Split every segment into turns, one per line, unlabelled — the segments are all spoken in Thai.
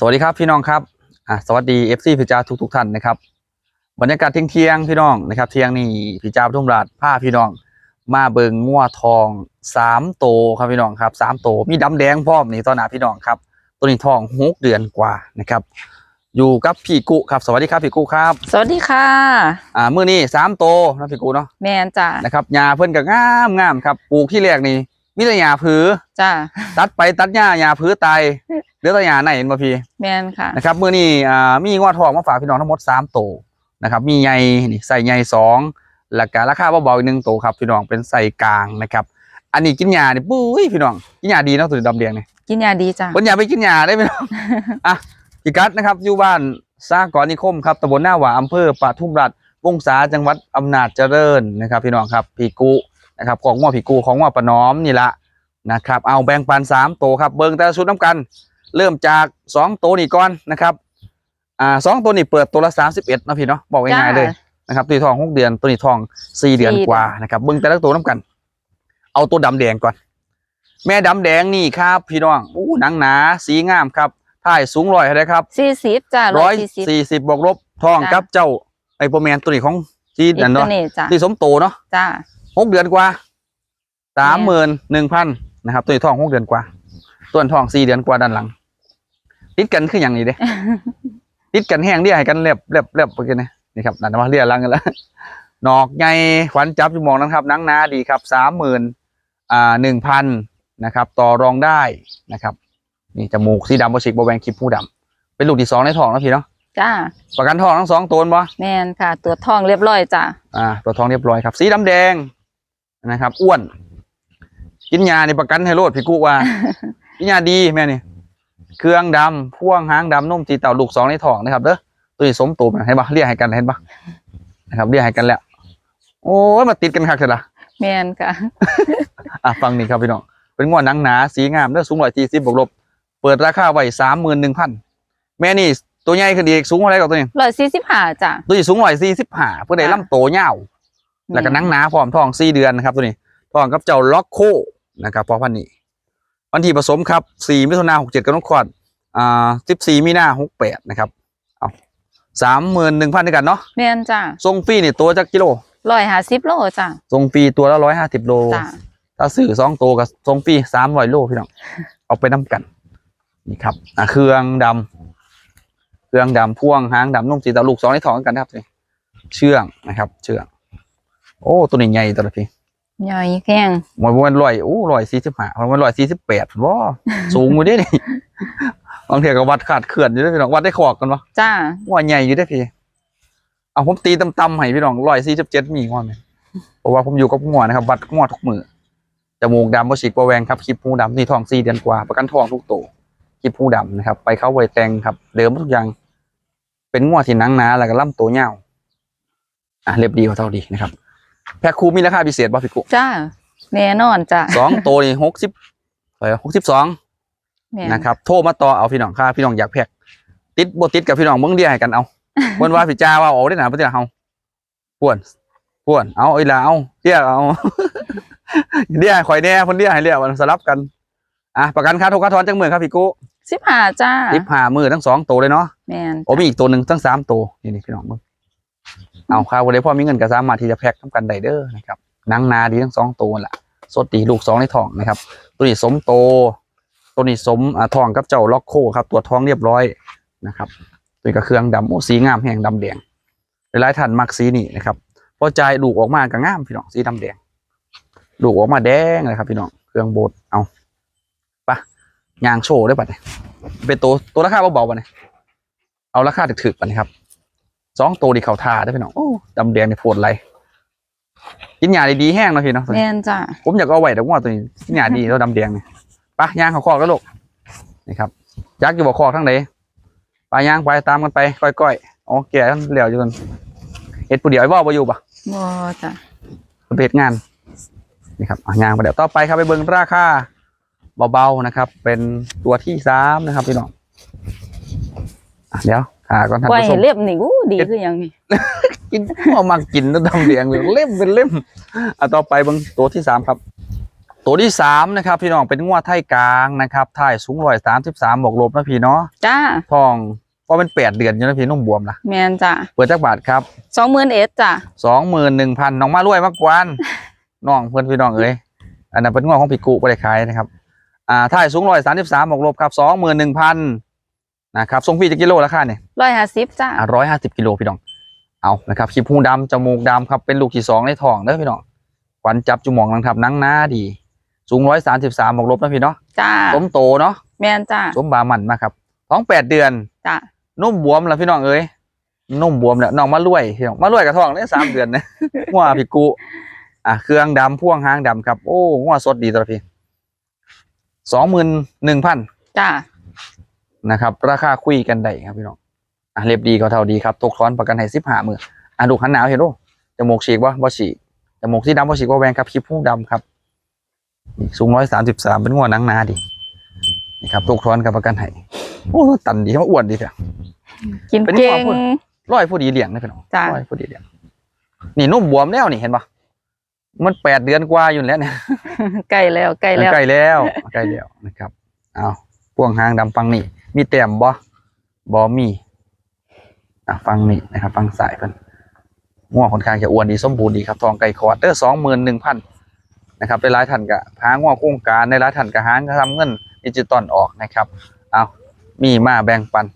สวัสดีครับพี่น้องครับอะสวัสดีเอฟซีพี่จ้าทุกทุกๆท่านนะครับ บรรยากาศเที่ยงเที่ยงๆพี่น้องนะครับเที่ยงนี่พี่จ้าปทุมราชผ้าพี่น้อง มาเบิงงัวทองสามโตวครับพี่น้องครับสามโตวมีดำแดงพร้อมนี่ตอนหนาพี่น้องครับ ตัวนี้ทองหกเดือนกว่านะครับ อยู่กับพี่กุครับสวัสดีครับพี่กุครับ
สวัสดีค่ะ
อ่ามื้อนี้สามโตวนะพี่กุเนาะ
แมนจ้ะ
นะครับหญ้าเพิ่นก็งามงามครับปลูกที่แรกนี่มีแต่หญ้าผือ
จ้ะ
ตัดไปตัดหญ้าหญ้าผือตาย เหลือแต่หญ้าไหนเห็นบ่พี่
แมนค่ะ
นะครับมื้อนี้อ่ามีงวดทองมาฝากพี่น้องทั้งหมดสามโตวนะครับ มีใหญ่นี่ใส่ใหญ่สองแล้วก็ราคาเบาๆอีกหนึ่งโตวครับพี่น้องเป็นใส่กลางนะครับ อันนี้กินยานี่ปุ้ยพี่น้องกินยาดีเนาะตัวนี้ดำเดียงนี่
กินยาดีจ้ะ
คนอย่าไปกินยาได้ไหมน้อง อะพี่กัดนะครับอยู่บ้านสร้างก่อนนิคมครับตำบลหน้าหวาอำเภอปทุมราชวงศาจังหวัดอำนาจเจริญนะครับ พี่น้องครับพี่กุนะครับของง้อพี่กุของง้อปะน้อมนี่ละนะครับ เอาแบ่งปันสามโตวครับเบิ่งแต่ละชุดน้ำกัน เริ่มจากสองตัวนี่ก่อนนะครับ อ่าสองตัวนี่เปิดตัวละสามสิบเอ็ดนะพี่เนาะบอกง่ายๆเลยนะครับตัวนี้ทองหกเดือนตัวนี้ทองสี่เดือนกว่านะครับเบิ้งแต่ละตัวน้ำกัน เอาตัวดำแดงก่อน แม่ดำแดงนี่ครับ พี่น้องอู้หนังหนา สีงามครับถ่ายสูงร้อยเท่าไหรครับ
สี่สิบจ้ะ
ร้อย
สี่สิบ
สี่สิบบวกลบทอง
จ้ะ
กับเจ้าไอโปรแมนตัวนี้ของจีน
อิ
นั่น
นเทอ
เนาะ
ร์เน็ตจ้ะ
ที่สมโตเนาะ
จ้ะ
หกเดือนกว่าสามหมื่นหนึ่งพันนะครับ ตัวนี้ทองหกเดือนกว่า ตัวนี้ทองสี่เดือนกว่าด้านหลัง ติดกันคืออย่างนี้เด้ ติดกันแห้งเรียกให้กันเรียบเรียบเรียบไปกันนะนี่ครับนั่นมาเรียกลังกันแล้วนอกไงขวัญจับอยู่มองนะครับหนังหนาดีครับสามหมื่นอ่าหนึ่งพันนะครับ ต่อรองได้นะครับ นี่จมูกสีดำบชิกบแวงคลิปผู้ดำเป็นลูกที่สองในท้องนะพี่เนาะ
จ้ะ
ประกันทองทั้งสองตัวบ่
แมนค่ะ ตัวทองเรียบร้อยจ้ะ
อ่า ตัวทองเรียบร้อยครับ สีดำแดงนะครับ อ้วน กินยาในประกันให้โลดพี่กุว่า กินยาดีแม่นี่เครื่องดำพ่วงหางดำนุ่มตีเต่าลูกสองในท้องนะครับเด้อตัวนี้สมตูมเห็นปะเรียกให้กันเห็นปะนะครับเรียกให้กันแล้ว โอ้ยมาติดกันคักเถอะละ
แมนค่ะ
อะฟังนี่ครับพี่น้องเป็นงวดหนังหนาสีงามเด้อสูงร้อยสี่สิบบวกลบเปิดราคาไว้สามหมื่นหนึ่งพันแม่นี่ตัวใหญ่ขึ้นอีกสูงเท่าไหรกับตัวนี้
ร้อยสี่สิบห้าจ้ะ
ตัวนี้สูงร้อยสี่สิบห้าเพื่อได้
ค่ะ
ลำโตเงาวแล้วก็หนังหนาพร้อมทองสี่เดือนนะครับตัวนี้ทองกับเจ้าล็อกโคนะครับพอพันนี้ วันที่ผสมครับสี่มิถุนาหกเจ็ดกับน้องขวัญอ่าสิบสี่มีนาหกแปดนะครับ เอาสามหมื่นหนึ่งพันด้วยกันเนาะ
แมนจ้ะ
ทรงฟรีนี่ตัวจักกิโล
ร้อยห้าสิบโลจ้ะ
ทรงฟรีตัวละร้อยห้าสิบโล
จ้ะ
ถ้าซื้อสองตัวกับทรงฟรีสามร้อยโลพี่น้อง เอาไปน้ำกัน นี่ครับอะเครื่องดำเครื่องดำพ่วงหางดำนุ่มสีตาลูกสองในท้องกันนะครับนี่เชื่องนะครับ เชื่อง โอ้ ตัวนี้ใหญ่ตัวละพี่
ใหญ่แข้ง
มันมันลอยโอ้ลอยสี่สิบห้ามันลอยสี่สิบแปดว้าสูงอยู่เด้นี่บางเทีก็วัดขาดเขื่อนอยู่เด้อพี่น้องวัดได้ขอกกันวะ
จ้ะ
ว่าใหญ่อยู่ได้อพี่เอาผมตีต่ำๆให้พี่น้องลอยสี่สิบเจ็ดมีงอนไหมเพราะว่าผมอยู่กับงัวนะครับวัดงัวทุกมือจมูกดำบฉีกบแวงครับคลิปหูดำนี่ทองสี่เดือนกว่า ประกันทองทุกตัวคลิปหูดำนะครับ ไปเข้าไวแตงครับ เดิมทุกอย่าง เป็นงัวที่หนังหนาแล้วก็ล่ำตัวเงาวอะเรียบดีกว่าเท่าดีนะครับ แพ็คคูมีราคาพิเศษป่ะพี่กุ
จ้ะแน่นอนจ้ะ
สองตัวนี่หกสิบหกสิบสอง
แม่น
นะครับโทรมาต่อเอาพี่น้องค่าพี่น้องอยากแพ็คติดบติดกับพี่น้องเบิ้งเดียให้กันเอาบนว่าพี่จ้าว่าเอาได้หนาพี่จ้าเอาป่วนป่วนเอาอีหลาเอาเรียกเอาเรียกข่อยแน่คนเรียกให้เรียกมันสลับกันอะประกันค่าโทรค่าถอนจังมือครับพี่กุ
สิบห้าจ้ะ
ทิปหามือทั้งสองตัวเลยเนาะ
แมน
โอ้มีอีกตัวหนึ่งทั้งสามตัวนี่นี่พี่น้องเบิ้ง เอาค่าวันนี้พ่อมีเงินก็สามารถที่จะแพ็คทำกันได้เด้อนะครับนังนาดีทั้งสองตัวแหละสดดีลูกสองในท้องนะครับ ตัวนี้สมโต ตัวนี้สมอ่าทองกับเจ้าล็อกโคครับ ตัวท้องเรียบร้อยนะครับตัวนี้ก็เครื่องดำโอ้สีงามแห้งดำแดงหลายท่านมักสีนี่นะครับพอใจลูกออกมาก็งามพี่น้องสีดำแดงลูกออกมาแดงเลยครับพี่น้องเครื่องโบดเอาปะยางโชว์ได้ปะเนี่ยเป็นตัวตัวราคาเบาๆปะเนี่ยเอาราคาถึกๆปะเนี่ยครับ สองตัวดีเขาทาได้พี่น้องโอ้ดำแดงในโพดไรกินยาดีๆแห้งเนาะพี่เนาะ
แมนจ้ะ
ผมอยากเอาไว้แต่ว่าตัวนี้ที่หนาดีตัวดำแดงเนี่ยปะย่างเขาคอกแล้วลูกนี่ครับยักษ์อยู่บ่คอกทั้งไหนปลาย่างไปตามกันไปก้อยๆอ๋อแก่ทั้งเหลียวอยู่กันเฮ็ดผู้เดียวไอ้บ่าวบ่อยู่ปะ
บ่จ้ะ
ไปเฮ็ดงานนี่ครับอะย่างไปเดี๋ยวต่อไปครับไปเบิ่งราคาเบาๆนะครับ เป็นตัวที่สามนะครับพี่น้องอะเดี๋ยว ขาก่อนท่าน
ไว้
ผู้ชม
เรียบนี่อู้ดีคือหยังนี่
กินพ่อมากินแล้วดำแดงเลยเล่มเป็นเล่มอะต่อไปเบิ่งตัวที่สามครับ ตัวที่สามนะครับ พี่น้องเป็นงวดไทยกลางนะครับถ่ายสูงร้อยสามสิบสามบอกลบนะพี่เนาะ
จ้า
ทองว่าเป็นแปดเดือนอยู่นะพี่นุ่มบวมละ
แมนจ้า
เปิดจักบาทครับ
สองหมื่นเอ็ดจ้า
สองหมื่นหนึ่งพันน้องมารวยมากกวานน้องเพื่อนพี่น้องเอ้ยอันนั้นเป็นงวดของพี่กุไม่ได้ขายนะครับ อ่าถ่ายสูงร้อยสามสิบสามบอกลบครับสองหมื่นหนึ่งพัน นะครับทรงพี่จะกิโลราคาเนี่ย
ร้อยห้าสิบจ้า
ร้อยห้าสิบกิโลพี่น้องเอานะครับขีบหูดำจมูกดำครับเป็นลูกที่สองในท้องเด้อพี่น้องขวัญจับจุหมองนังทับนังหน้าดี สูงร้อยสามสิบสามบอกลบนะพี่เนาะ
จ้า
สมโตเนาะ
แมนจ้า
สมบามันมากครับท้องแปดเดือน
จ้า
นุ่มบวมแล้วพี่น้องเอ้ยนุ่มบวมแล้วน้องมารวยพี่น้องมารวยกับท้องได้สามเดือนนะงัวพี่กุอะเครื่องดำพ่วงหางดำครับ โอ้งัวสดดีตัวละพี่สองหมื่นหนึ่งพัน
จ้า
นะครับ ราคาคุยกันได้ครับพี่น้องอะเรียบดีก็เท่าดีครับตกท้อนประกันให้สิบห้ามืออะดูขันหนาวเห็นดูจมูกฉีกวะบ่ฉีกจมูกที่ดำบ่ฉีกว่าแวงครับคลิปผู้ดำครับนี่สูงร้อยสามสิบสามเป็นงัวหนังหนาดีนี่ครับตกท้อนกับประกันให้โอ้ตันดีมาอ้วนดีเถอะ
กิน
เป็น
เก่
ความ
ง
พูดร้อยผู้ดีเลี้ยงนะพี่น้อง
จ้ะ
ร้อยผู้ดีเลี้ยงนี่นุ่มบวมแล้วนี่เห็นปะมันแปดเดือนกว่าอยู่แล้วเนี่ย
ใกล้แล้วใกล้แล้ว
ใกล้แล้วใกล้แล้วนะครับเอาพ่วงหางดำฟังนี่ มีแต้มบ่บ่มีอะฟังนี่นะครับ ฟังสายเพิ่นง่วงค่อนข้างจะอ้วนดีสมบูรณ์ดีครับทองไก่คอร์ดเดอร์สองหมื่นหนึ่งพันนะครับได้หลายท่านก็หาง่วงโครงการได้หลายท่านก็หางก็ทำเงินดิจิตอลออกนะครับเอามีมาแบ่งปัน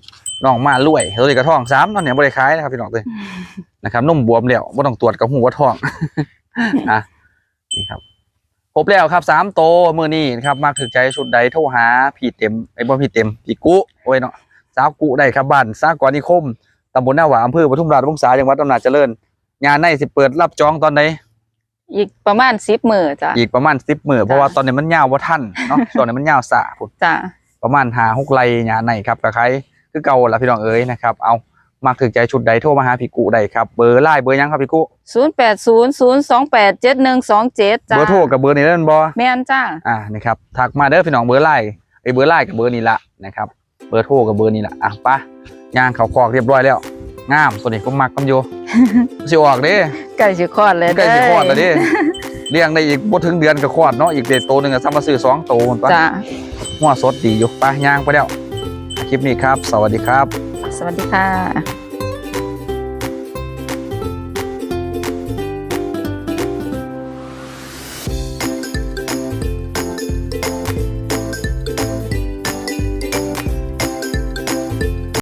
น้องมารวยตัวนี้กระท้องสามตอนเนี้ยบริขายนะครับพี่น้องเลยนะครับนุ่มบวมแล้วไม่ต้องตรวจกับหูว่าท้องอะนี่ครับ ครบแล้วครับสามโตวมือนี้นะครับมากถึกใจชุดใดโทรหาพี่เต็มไอ้บ่พี่เต็มพี่กุโอ้ยเนาะสาวกุได้ครับบ้านสร้างกว่านิคมตำบลหน้าหวาอำเภอปทุมราชวงศาจังหวัดอำนาจเจริญ งานในสิเปิดรับจองตอนไหน
อีกประมาณสิบมือจ้า
อีกประมาณสิบมือเพราะว่าตอนนี้มันยาวว่าท่านเนาะตอนนี้มันยาวสาพุ่น
จ้า
ประมาณหาหกไลงานในครับกับใครคือเก่าละพี่น้องเอ๋ยนะครับเอา มากถึกใจชุดใดโทรมาหาพี่กุได้ครับเบอร์ไล่เบอร์หยังครับพี่กุ
ศูนย์แปดศูนย์ศูนย์สองแปดเจ็ดหนึ่งสองเจ็ดจ้า
เบอร์โทรกับเบอร์นี้เล่นบอ
แมนจ้า
อ่านี่ครับทักมาเด้อพี่น้องเบอร์ไล่ไอ้ยเบอร์ไล่กับเบอร์นี้ละนะครับเบอร์โทรกับเบอร์นี้ละอะไปะย่างเขาคอกเรียบร้อยแล้วงามตัวนี้ก็มักกันอยู่สิออกเด้
ใกล้สิคลอดเลย
ใกล้สิคลอดแล้ว
เด้
เด้เลี้ยงได้อีกบ่ถึงเดือนก็คลอดเนาะอีกเด็ดโตวหนึงก็ซ้ำมาซื้อสองโตวพุ่นปะ
จ้า
หัวสดดีอยู่ไปะย่างไปแล้วคลิปนี้ครับ สวัสดีครับ
สวัสดีค่ะ